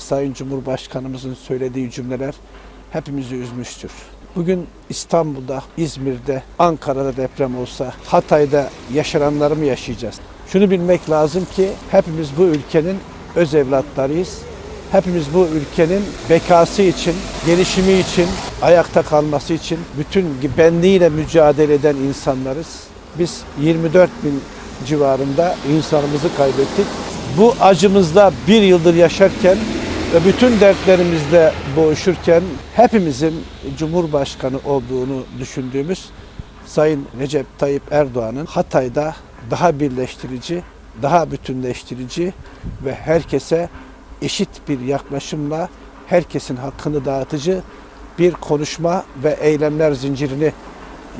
Sayın Cumhurbaşkanımızın söylediği cümleler hepimizi üzmüştür. Bugün İstanbul'da, İzmir'de, Ankara'da deprem olsa Hatay'da yaşananları mı yaşayacağız? Şunu bilmek lazım ki hepimiz bu ülkenin öz evlatlarıyız. Hepimiz bu ülkenin bekası için, gelişimi için, ayakta kalması için bütün benliğiyle mücadele eden insanlarız. Biz 24 bin civarında insanımızı kaybettik. Bu acımızda bir yıldır yaşarken ve bütün dertlerimizle boğuşurken hepimizin Cumhurbaşkanı olduğunu düşündüğümüz Sayın Recep Tayyip Erdoğan'ın Hatay'da daha birleştirici, daha bütünleştirici ve herkese eşit bir yaklaşımla herkesin hakkını dağıtıcı bir konuşma ve eylemler zincirini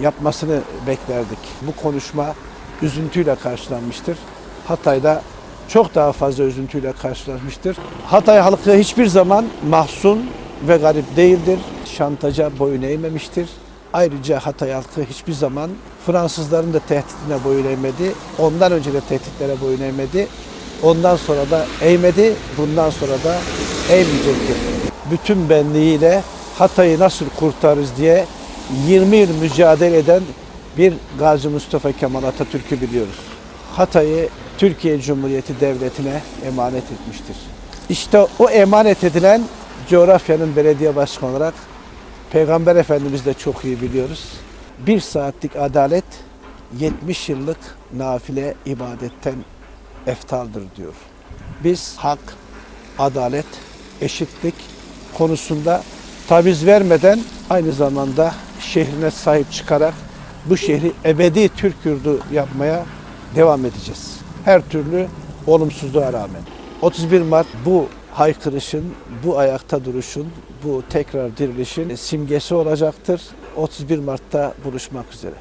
yapmasını beklerdik. Bu konuşma üzüntüyle karşılanmıştır. Hatay'da çok daha fazla üzüntüyle karşılanmıştır. Hatay halkı hiçbir zaman mahzun ve garip değildir. Şantaja boyun eğmemiştir. Ayrıca Hatay halkı hiçbir zaman Fransızların da tehditine boyun eğmedi. Ondan önce de tehditlere boyun eğmedi. Ondan sonra da eğmedi. Bundan sonra da eğmeyecektir. Bütün benliğiyle Hatay'ı nasıl kurtarırız diye 20 yıl mücadele eden bir Gazi Mustafa Kemal Atatürk'ü biliyoruz. Hatay'ı Türkiye Cumhuriyeti Devleti'ne emanet etmiştir. İşte o emanet edilen coğrafyanın belediye başkanı olarak Peygamber Efendimiz de çok iyi biliyoruz. Bir saatlik adalet 70 yıllık nafile ibadetten eftaldır diyor. Biz hak, adalet, eşitlik konusunda taviz vermeden aynı zamanda şehrine sahip çıkarak bu şehri ebedi Türk yurdu yapmaya devam edeceğiz. Her türlü olumsuzluğa rağmen. 31 Mart bu haykırışın, bu ayakta duruşun, bu tekrar dirilişin simgesi olacaktır. 31 Mart'ta buluşmak üzere.